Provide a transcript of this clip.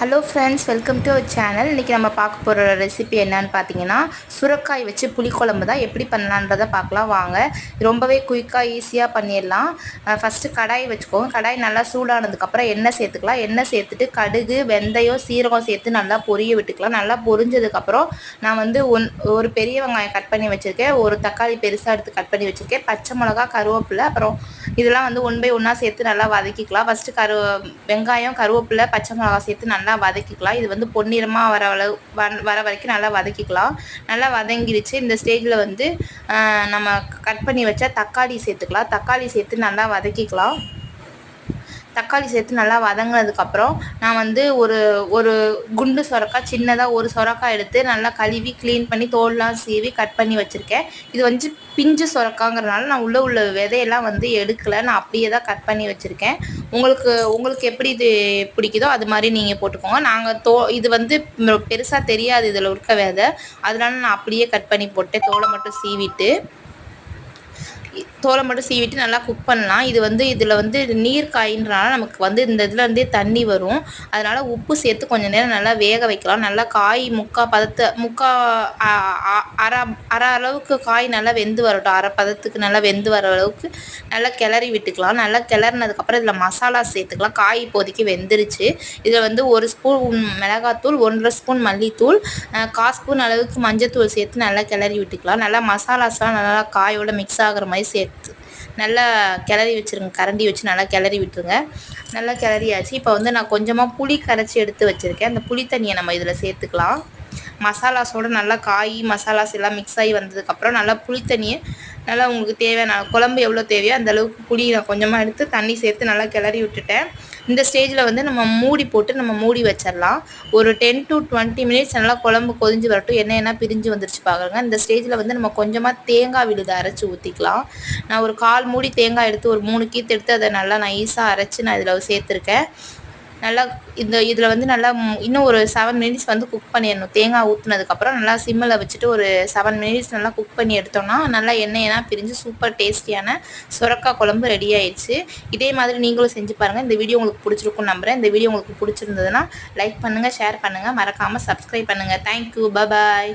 Hello friends welcome to channel இன்றைக்கி நம்ம பார்க்க போகிற ரெசிபி என்னன்னு பார்த்தீங்கன்னா சுரக்காய் வச்சு புளிக்குழம்பு தான். எப்படி பண்ணலான்றதை பார்க்கலாம். வாங்க. ரொம்பவே குயிக்காக ஈஸியாக பண்ணிடலாம். ஃபஸ்ட்டு கடாய் வச்சுக்கோங்க. கடாய் நல்லா சூடானதுக்கப்புறம் எண்ணெய் சேர்த்துக்கலாம். எண்ணெய் சேர்த்துட்டு கடுகு வெந்தயம் சீரகம் சேர்த்து நல்லா பொரிய விட்டுக்கலாம். நல்லா பொரிஞ்சதுக்கப்புறம் நான் வந்து ஒன் ஒரு பெரிய வெங்காயம் கட் பண்ணி வச்சுருக்கேன். ஒரு தக்காளி பெருசாக எடுத்து கட் பண்ணி வச்சுருக்கேன். பச்சை மிளகா கருவேப்பிலை அப்புறம் இதெல்லாம் வந்து ஒன் பை ஒன்றா சேர்த்து நல்லா வதக்கிக்கலாம். ஃபஸ்ட்டு கரு வெங்காயம் கருவேப்பிலை பச்சை மிளகா சேர்த்து நல்லா நல்லா வதக்கிக்கலாம். இது வந்து பொன்னிறமாக வர அளவு வர வரைக்கும் நல்லா வதக்கிக்கலாம். நல்லா வதங்கிடுச்சு இந்த ஸ்டேஜில் வந்து நம்ம கட் பண்ணி வச்சா தக்காளி சேர்த்துக்கலாம். தக்காளி சேர்த்து நல்லா வதக்கிக்கலாம். தக்காளி சேர்த்து நல்லா வதங்கினதுக்கப்புறம் நான் வந்து ஒரு ஒரு குண்டு சொரக்காய் சின்னதாக ஒரு சொரக்காய் எடுத்து நல்லா கழுவி க்ளீன் பண்ணி தோல்லாம் சீவி கட் பண்ணி வச்சுருக்கேன். இது வந்து பிஞ்சு சொரக்காங்கிறதுனால நான் உள்ளே உள்ள விதையெல்லாம் வந்து எடுக்கலை. நான் அப்படியே தான் கட் பண்ணி வச்சுருக்கேன். உங்களுக்கு உங்களுக்கு எப்படி இது பிடிக்குதோ அது மாதிரி நீங்கள் போட்டுக்கோங்க. நாங்கள் தோ இது வந்து பெருசாக தெரியாது இதில் இருக்க விதை. அதனால நான் அப்படியே கட் பண்ணி போட்டேன் தோலை மட்டும் சீவிட்டு தோலை மட்டும் சீவிட்டு நல்லா குக் பண்ணலாம். இது வந்து இதில் வந்து நீர் காயின்றனால நமக்கு வந்து இந்த இதில் இருந்தே தண்ணி வரும். அதனால் உப்பு சேர்த்து கொஞ்சம் நேரம் நல்லா வேக வைக்கலாம். நல்லா காய் முக்கா பதத்தை முக்கா அரை அரை அளவுக்கு காய் நல்லா வெந்து வரட்டும். அரை பதத்துக்கு நல்லா வெந்து வர அளவுக்கு நல்லா கிளறி விட்டுக்கலாம். நல்லா கிளறினதுக்கப்புறம் இதில் மசாலா சேர்த்துக்கலாம். காய் இப்போதைக்கு வெந்துருச்சு. இதில் வந்து ஒரு ஸ்பூன் மிளகாத்தூள் ஒன்றரை ஸ்பூன் மல்லித்தூள் கால் ஸ்பூன் அளவுக்கு மஞ்சத்தூள் சேர்த்து நல்லா கிளறி விட்டுக்கலாம். நல்லா மசாலாஸ்லாம் நல்லா காயோட மிக்ஸ் ஆகிற மாதிரி சேர்த்து நல்லா கிளறி வச்சுருங்க. கரண்டி வச்சு நல்லா கிளறி விட்டுருங்க. நல்லா கிளறியாச்சு. இப்போ வந்து நான் கொஞ்சமாக புளி கரைச்சி எடுத்து வச்சுருக்கேன். அந்த புளி தண்ணியை நம்ம இதில் சேர்த்துக்கலாம். மசாலாஸோடு நல்லா காய் மசாலாஸ் எல்லாம் மிக்ஸ் ஆகி வந்ததுக்கப்புறம் நல்லா புளி தண்ணியை நல்லா உங்களுக்கு தேவையான குழம்பு எவ்வளோ தேவையோ அந்தளவுக்கு புளி நான் கொஞ்சமாக எடுத்து தண்ணி சேர்த்து நல்லா கிளறி விட்டுட்டேன். இந்த ஸ்டேஜில் வந்து நம்ம மூடி போட்டு நம்ம மூடி வச்சிடலாம். ஒரு டென் டு டுவெண்ட்டி மினிட்ஸ் நல்லா குழம்பு கொதிஞ்சு வரட்டும். என்ன என்ன பிரிஞ்சு வந்துருச்சு பார்க்குறேங்க இந்த ஸ்டேஜில் வந்து நம்ம கொஞ்சமாக தேங்காய் விழுது அரைச்சி ஊற்றிக்கலாம் நான் ஒரு கால் மூடி தேங்காய் எடுத்து ஒரு மூணு கீத்து எடுத்து அதை நல்லா நைஸாக அரைச்சி நான் இதில் சேர்த்துருக்கேன். நல்லா இந்த இதில் வந்து நல்லா இன்னும் ஒரு செவன் மினிட்ஸ் வந்து குக் பண்ணிடணும். தேங்காய் ஊற்றுனதுக்கப்புறம் நல்லா சிம்மில் வச்சுட்டு ஒரு செவன் மினிட்ஸ் நல்லா குக் பண்ணி எடுத்தோம்னா நல்லா எண்ணெயெல்லாம் பிரிஞ்சு சூப்பர் டேஸ்டியான சுரக்காய் குழம்பு ரெடி ஆயிடுச்சு. இதே மாதிரி நீங்களும் செஞ்சு பாருங்கள் இந்த வீடியோ உங்களுக்கு பிடிச்சிருக்கும் நம்புகிறேன் இந்த வீடியோ உங்களுக்கு பிடிச்சிருந்ததுன்னா லைக் பண்ணுங்கள் ஷேர் பண்ணுங்கள் மறக்காமல் சப்ஸ்கிரைப் பண்ணுங்கள் தேங்க்யூ பாய்